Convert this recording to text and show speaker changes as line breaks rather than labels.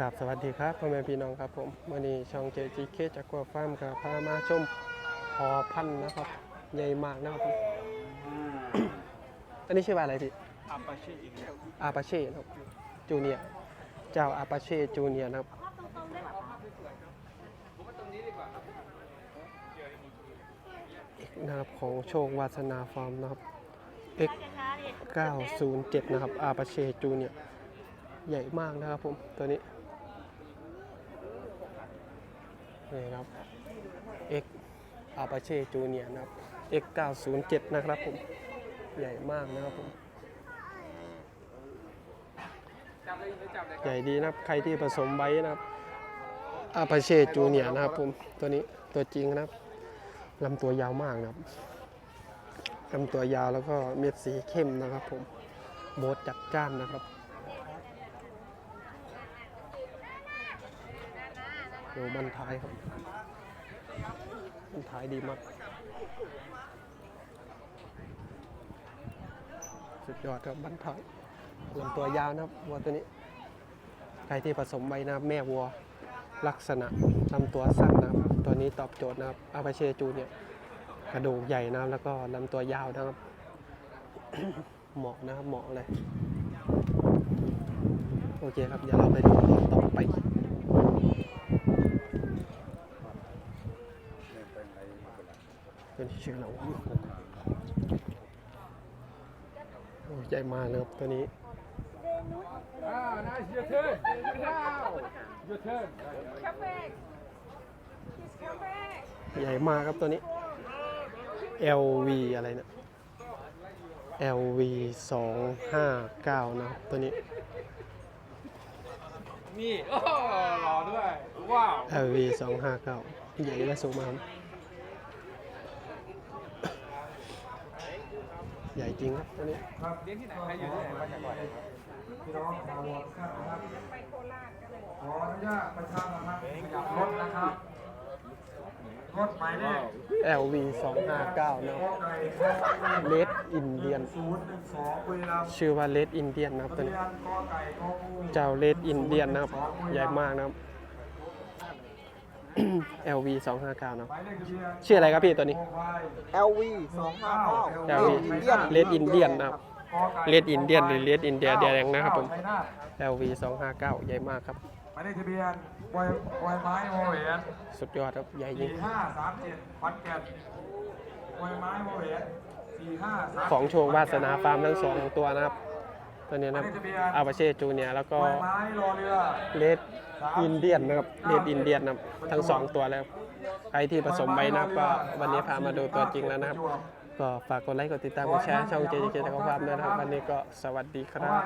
กับสวัสดีครับพ่อแม่พี่น้องครับผมวันนี้ช่องเจจีเคจากกัวฟาร์มกับพามาชมพอพันธุ์นะครับ ใหญ่มากนะครับผมอันนี้ชื่อว่าอะไรพี่
อัปปาชิอีกแล้ว
อาปาเช่นะครับจูเนียร์เจ้าอาปาเช่จูเนียร์นะครับนะครับของโชควาสนาฟาร์มนะครับ X 907นะครับอาปาเช่จูเนียร์ใหญ่มากนะครับผมตัวนี้ นี่ครับ X อาปาเช่จูเนียร์นะครับ X 907นะครับผม ใหญ่มากนะครับผมใหญ่ดีนะครับ ใครที่ผสมไว้นะครับอาปาเช่จูเนียร์นะครับผม ตัวนี้ตัวจริงนะครับลำตัวยาวมากนะครับลำตัวยาวแล้วก็เม็ดสีเข้มนะครับผม โบสจัดจ้านนะครับ ดูบันท้ายครับบันท้ายดีมาก สุดยอดครับบันท้ายลำตัวยาวนะครับวัวตัวนี้ ใครที่ผสมไว้นะแม่วัวลักษณะลำตัวสั้นนะครับ ตัวนี้ตอบโจทย์นะครับอาปาเชจูเนี่ยกระดูกใหญ่นะครับแล้วก็ลำตัวยาวนะครับ เหมาะนะครับเหมาะเลย โอเคครับ เดี๋ยวเราไปดูต่อไป ตัวนี้ชื่ออะไรวะโอ้ใหญ่มากนะครับตัวนี้
อ่า nice your turn now your turn
Come back. He's come back.
ใหญ่มากครับตัวนี้ LV อะไรเนี่ย LV 259นะครับตัวนี้
นี่โอ้หล่อด้วย ว้าว
LV 259ใหญ่และสูงมากครับ ใหญ่จริงครับตัวนี้
เลี้ยงที่ไหนใครอยู่ที่ไหนมาจากก่อน
พี่น้องชาววอร์ดนะครับขออนุญาตประชาสัมพันธ์ขยับรถนะครับรถหมายเลข
LV 259นะครับ
กไก่ข้อไก่
เลดอินเดียน
ศูนย์หนึ่งสองบุรีรัมย์
ชื่อว่าเลดอินเดียนนะครับ
ทะ
ตัว
เบี
นี้
ยนกอไก่กองู
เจ้าเลดอินเดียนนะครับ ใหญ่มากนะครับ LV 259นะครับ
หมายเลขทะเบียน
ชื่ออะไรครับพี่ตัวนี้
โควาย
LV 259
LV เลดอินเดียนนะครับ
กอไก่
เลดอินเดียนหรือเลดอินเดียแดงนะครับผม
ชัยนาท
LV 259 ใหญ่มากครับ
หมายเลขทะเบียนบอยบอยไม้วอเหวน
สุดยอดครับ ใหญ่จริ
สี่
ง
ห้าสามเจ็ดขอนแก่นบอยไม้วอเหวนสี่ห้าสาม
ของโชว์วาสนาฟาร์มทั้งสองตัวนะครับ ตัวนี้นะครับอาปาเช่จูเนียแล้วก็
บอยไม้รอเรือ
เลด อินเดียนนะครับเลดอินเดียนนะครับทั้งสองตัวแล้วใครที่ผสมไว้นะครับก็วันนี้พามาดูตัวจริงแล้วนะครับ ก็ฝากกดไลค์กดติดตามกดแชร์ช่องเจเจเจตะกฟาร์มด้วยนะครับ วันนี้ก็สวัสดีค
รั
บ